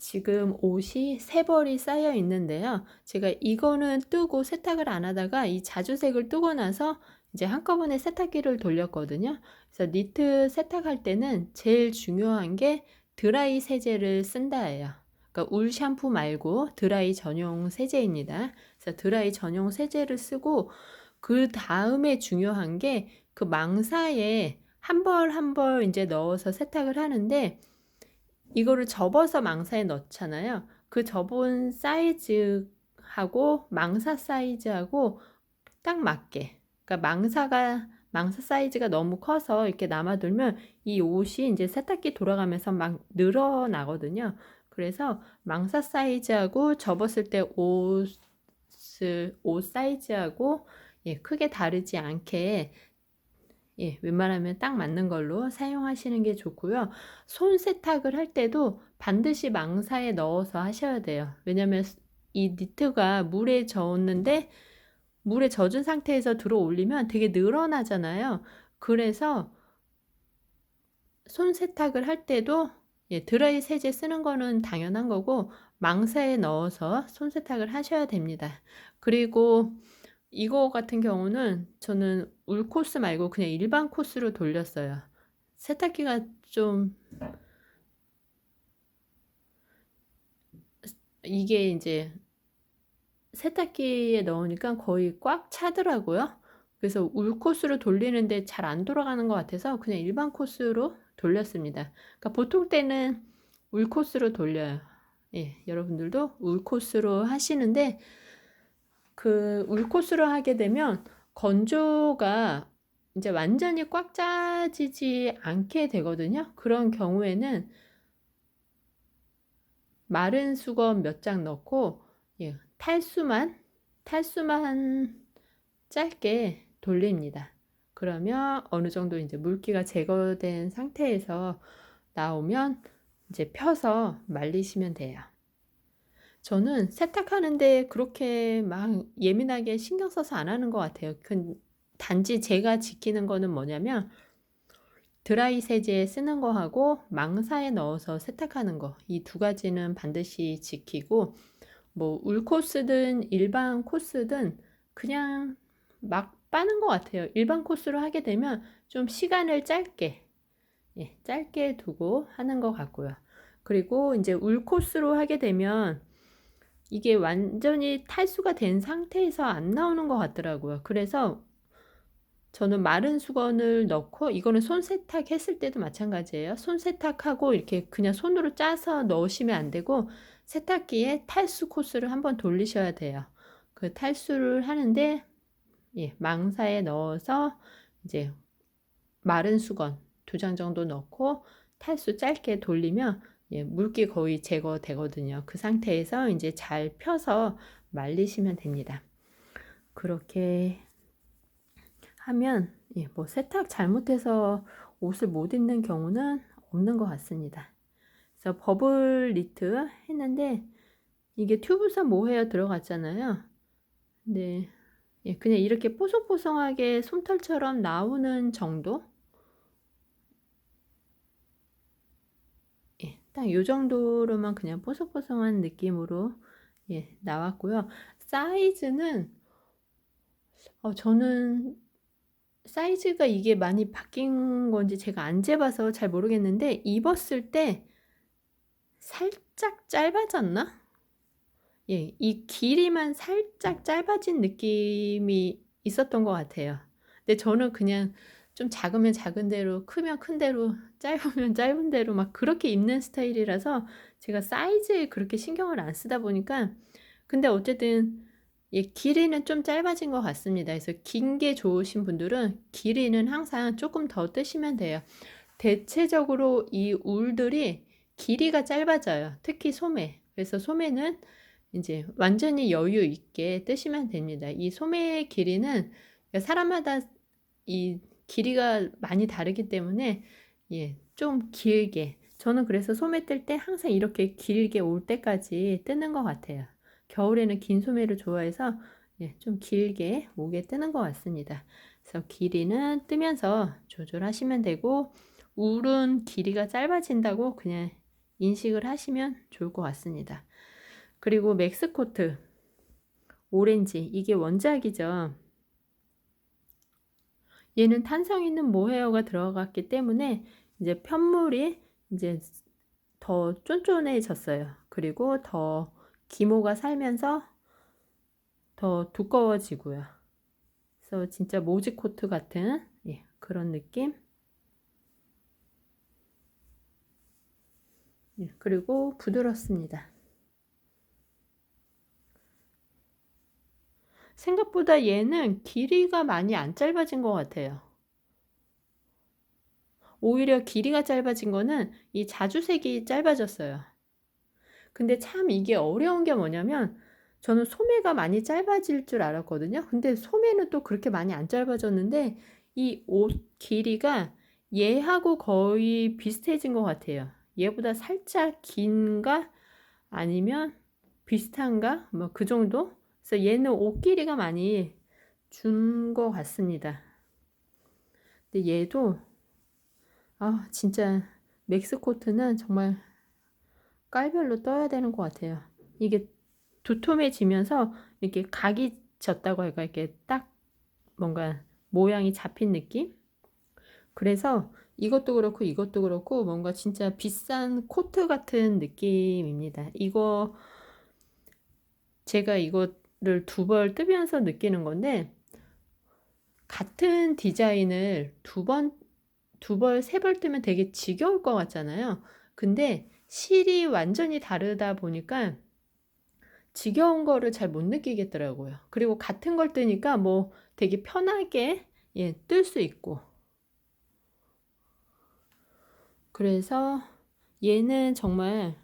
지금 옷이 세 벌이 쌓여 있는데요. 제가 이거는 뜨고 세탁을 안 하다가 이 자주색을 뜨고 나서 이제 한꺼번에 세탁기를 돌렸거든요. 그래서 니트 세탁할 때는 제일 중요한 게 드라이 세제를 쓴다예요. 그러니까 울 샴푸 말고 드라이 전용 세제입니다. 그래서 드라이 전용 세제를 쓰고 그 다음에 중요한 게 그 망사에 한 벌 한 벌 이제 넣어서 세탁을 하는데 이거를 접어서 망사에 넣잖아요. 그 접은 사이즈하고 망사 사이즈하고 딱 맞게. 그러니까 망사가 망사 사이즈가 너무 커서 이렇게 남아돌면 이 옷이 이제 세탁기 돌아가면서 막 늘어나거든요. 그래서 망사 사이즈하고 접었을 때 옷을 옷 사이즈하고 예, 크게 다르지 않게 예, 웬만하면 딱 맞는 걸로 사용하시는 게 좋고요. 손 세탁을 할 때도 반드시 망사에 넣어서 하셔야 돼요. 왜냐면 이 니트가 물에 젖었는데 물에 젖은 상태에서 들어 올리면 되게 늘어나잖아요. 그래서 손 세탁을 할 때도 예, 드라이 세제 쓰는 거는 당연한 거고 망사에 넣어서 손 세탁을 하셔야 됩니다. 그리고 이거 같은 경우는 저는 울 코스 말고 그냥 일반 코스로 돌렸어요. 세탁기가 좀 이게 이제 세탁기에 넣으니까 거의 꽉 차더라고요. 그래서 울 코스로 돌리는데 잘 안 돌아가는 것 같아서 그냥 일반 코스로 돌렸습니다. 그러니까 보통 때는 울 코스로 돌려요. 예, 여러분들도 울 코스로 하시는데 그 울 코스로 하게 되면 건조가 이제 완전히 꽉 짜지지 않게 되거든요. 그런 경우에는 마른 수건 몇 장 넣고 예, 탈수만 탈수만 짧게 돌립니다. 그러면 어느 정도 이제 물기가 제거된 상태에서 나오면 이제 펴서 말리시면 돼요. 저는 세탁하는데 그렇게 막 예민하게 신경 써서 안 하는 것 같아요. 단지 제가 지키는 거는 뭐냐면 드라이 세제 쓰는 거하고 망사에 넣어서 세탁하는 거 이 두 가지는 반드시 지키고 뭐 울 코스든 일반 코스든 그냥 막 빠는 것 같아요. 일반 코스로 하게 되면 좀 시간을 짧게 예, 짧게 두고 하는 것 같고요. 그리고 이제 울 코스로 하게 되면 이게 완전히 탈수가 된 상태에서 안 나오는 것 같더라고요. 그래서 저는 마른 수건을 넣고 이거는 손 세탁 했을 때도 마찬가지예요. 손 세탁하고 이렇게 그냥 손으로 짜서 넣으시면 안 되고 세탁기에 탈수 코스를 한번 돌리셔야 돼요. 그 탈수를 하는데 예, 망사에 넣어서 이제 마른 수건 두 장 정도 넣고 탈수 짧게 돌리면 예, 물기 거의 제거되거든요. 그 상태에서 이제 잘 펴서 말리시면 됩니다. 그렇게 하면 예, 뭐 세탁 잘못해서 옷을 못 입는 경우는 없는 것 같습니다. 그래서 버블 니트 했는데 이게 튜브선 모헤어 들어갔잖아요. 네, 예, 그냥 이렇게 뽀송뽀송하게 솜털처럼 나오는 정도? 예, 딱이 정도로만 그냥 뽀송뽀송한 느낌으로 예, 나왔고요. 사이즈는 어, 저는 사이즈가 이게 많이 바뀐 건지 제가 안 재봐서 잘 모르겠는데 입었을 때 살짝 짧아졌나? 예, 이 길이만 살짝 짧아진 느낌이 있었던 것 같아요. 근데 저는 그냥 좀 작으면 작은 대로, 크면 큰 대로, 짧으면 짧은 대로 막 그렇게 입는 스타일이라서 제가 사이즈에 그렇게 신경을 안 쓰다 보니까 근데 어쨌든 예, 길이는 좀 짧아진 것 같습니다. 그래서 긴 게 좋으신 분들은 길이는 항상 조금 더 뜨시면 돼요. 대체적으로 이 울들이 길이가 짧아져요. 특히 소매. 그래서 소매는 이제 완전히 여유 있게 뜨시면 됩니다. 이 소매의 길이는 사람마다 이 길이가 많이 다르기 때문에 예, 좀 길게 저는 그래서 소매 뜰 때 항상 이렇게 길게 올 때까지 뜨는 것 같아요. 겨울에는 긴 소매를 좋아해서 예, 좀 길게 목에 뜨는 것 같습니다. 그래서 길이는 뜨면서 조절하시면 되고 울은 길이가 짧아진다고 그냥 인식을 하시면 좋을 것 같습니다. 그리고 맥스코트 오렌지 이게 원작이죠. 얘는 탄성 있는 모헤어가 들어갔기 때문에 이제 편물이 이제 더 쫀쫀해졌어요. 그리고 더 기모가 살면서 더 두꺼워지고요. 그래서 진짜 모지 코트 같은 예, 그런 느낌. 예, 그리고 부드럽습니다. 생각보다 얘는 길이가 많이 안 짧아진 것 같아요. 오히려 길이가 짧아진 거는 이 자주색이 짧아졌어요. 근데 참 이게 어려운 게 뭐냐면 저는 소매가 많이 짧아질 줄 알았거든요. 근데 소매는 또 그렇게 많이 안 짧아졌는데 이 옷 길이가 얘하고 거의 비슷해진 것 같아요. 얘보다 살짝 긴가 아니면 비슷한가 뭐 그 정도? 그래서 얘는 옷 길이가 많이 준 것 같습니다. 근데 얘도 아 진짜 맥스코트는 정말 깔별로 떠야 되는 것 같아요. 이게 두툼해지면서 이렇게 각이 졌다고 할까 이렇게 딱 뭔가 모양이 잡힌 느낌? 그래서 이것도 그렇고 이것도 그렇고 뭔가 진짜 비싼 코트 같은 느낌입니다. 이거 제가 이거 를 두 벌 뜨면서 느끼는 건데 같은 디자인을 두 번, 두 벌, 세 벌 뜨면 되게 지겨울 것 같잖아요. 근데 실이 완전히 다르다 보니까 지겨운 거를 잘 못 느끼겠더라고요. 그리고 같은 걸 뜨니까 뭐 되게 편하게 예, 뜰 수 있고. 그래서 얘는 정말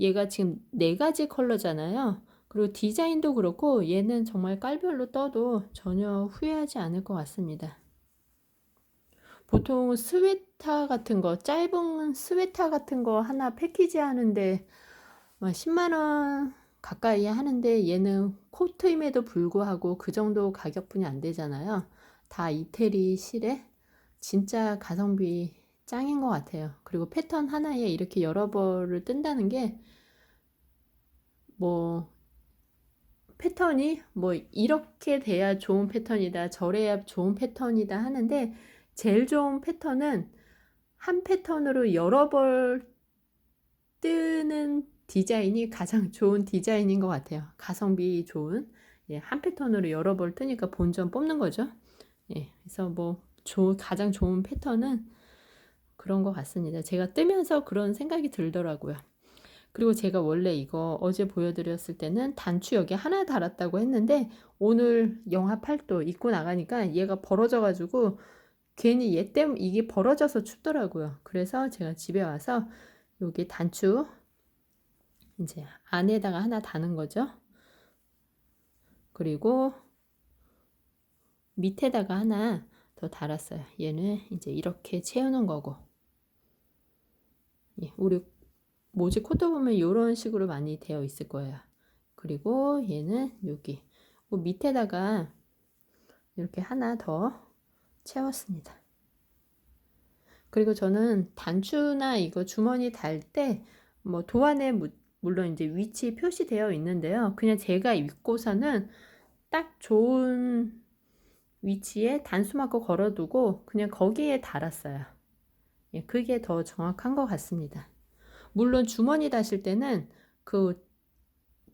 얘가 지금 네 가지 컬러잖아요. 그리고 디자인도 그렇고 얘는 정말 깔별로 떠도 전혀 후회하지 않을 것 같습니다. 보통 스웨터 같은 거, 짧은 스웨터 같은 거 하나 패키지 하는데 10만 원 가까이 하는데 얘는 코트임에도 불구하고 그 정도 가격분이 안 되잖아요. 다 이태리 실에 진짜 가성비 짱인 것 같아요. 그리고 패턴 하나에 이렇게 여러 벌을 뜬다는 게 뭐 패턴이 뭐 이렇게 돼야 좋은 패턴이다, 저래야 좋은 패턴이다 하는데 제일 좋은 패턴은 한 패턴으로 여러 벌 뜨는 디자인이 가장 좋은 디자인인 것 같아요. 가성비 좋은 예, 한 패턴으로 여러 벌 뜨니까 본전 뽑는 거죠. 예, 그래서 뭐 조, 가장 좋은 패턴은 그런 것 같습니다. 제가 뜨면서 그런 생각이 들더라고요. 그리고 제가 원래 이거 어제 보여드렸을 때는 단추 여기 하나 달았다고 했는데 오늘 영하 8도 입고 나가니까 얘가 벌어져가지고 괜히 얘 때문에 이게 벌어져서 춥더라고요. 그래서 제가 집에 와서 여기 단추 이제 안에다가 하나 다는 거죠. 그리고 밑에다가 하나 더 달았어요. 얘는 이제 이렇게 채우는 거고. 예, 우리 모지 코트 보면 이런 식으로 많이 되어 있을 거예요. 그리고 얘는 여기 그 밑에다가 이렇게 하나 더 채웠습니다. 그리고 저는 단추나 이거 주머니 달 때 뭐 도안에 물론 이제 위치 표시되어 있는데요. 그냥 제가 입고서는 딱 좋은 위치에 단수 마커 걸어두고 그냥 거기에 달았어요. 예, 그게 더 정확한 것 같습니다. 물론 주머니 다실 때는 그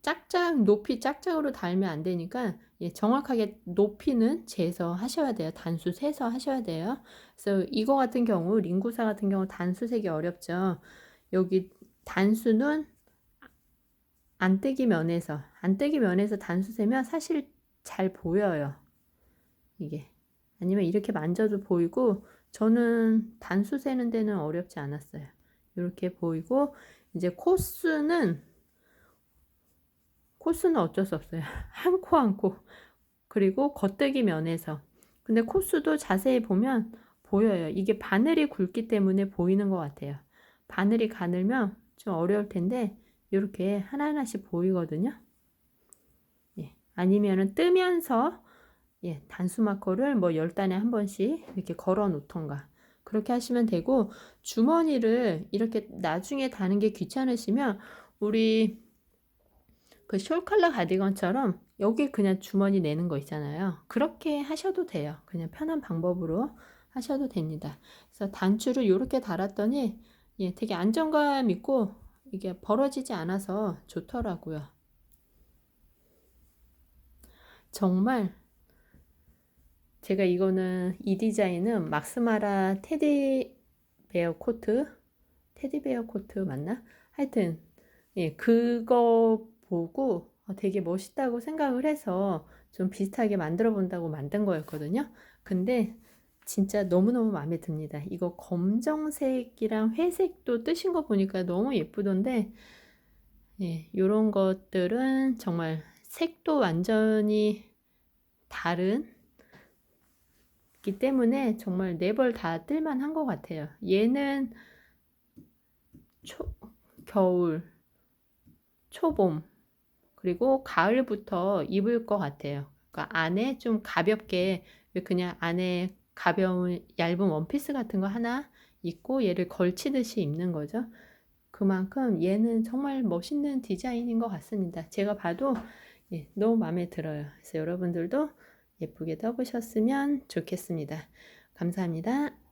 짝짝 높이 짝짝으로 달면 안 되니까 예, 정확하게 높이는 재서 하셔야 돼요. 단수 세서 하셔야 돼요. 그래서 이거 같은 경우 링구사 같은 경우 단수 세기 어렵죠. 여기 단수는 안뜨기 면에서 안뜨기 면에서 단수 세면 사실 잘 보여요. 이게 아니면 이렇게 만져도 보이고 저는 단수 세는 데는 어렵지 않았어요. 이렇게 보이고 이제 코스는 코스는 어쩔 수 없어요. 한 코 한 코. 그리고 겉뜨기 면에서. 근데 코스도 자세히 보면 보여요. 이게 바늘이 굵기 때문에 보이는 것 같아요. 바늘이 가늘면 좀 어려울 텐데 이렇게 하나하나씩 보이거든요. 예. 아니면은 뜨면서 예, 단수 마커를 뭐 10단에 한 번씩 이렇게 걸어 놓던가 그렇게 하시면 되고 주머니를 이렇게 나중에 다는 게 귀찮으시면 우리 그 숄컬러 가디건처럼 여기 그냥 주머니 내는 거 있잖아요. 그렇게 하셔도 돼요. 그냥 편한 방법으로 하셔도 됩니다. 그래서 단추를 이렇게 달았더니 예, 되게 안정감 있고 이게 벌어지지 않아서 좋더라고요. 정말 제가 이거는 이 디자인은 막스마라 테디 베어 코트 테디 베어 코트 맞나? 하여튼 예, 그거 보고 어, 되게 멋있다고 생각을 해서 좀 비슷하게 만들어 본다고 만든 거였거든요. 근데 진짜 너무너무 마음에 듭니다. 이거 검정색이랑 회색도 뜨신 거 보니까 너무 예쁘던데, 예, 요런 것들은 정말 색도 완전히 다른 기 때문에 정말 네 벌 다 뜰만 한 것 같아요. 얘는 초, 겨울, 초봄, 그리고 가을부터 입을 것 같아요. 그러니까 안에 좀 가볍게 그냥 안에 가벼운 얇은 원피스 같은 거 하나 입고 얘를 걸치듯이 입는 거죠. 그만큼 얘는 정말 멋있는 디자인인 것 같습니다. 제가 봐도 예, 너무 마음에 들어요. 그래서 여러분들도 예쁘게 떠보셨으면 좋겠습니다. 감사합니다.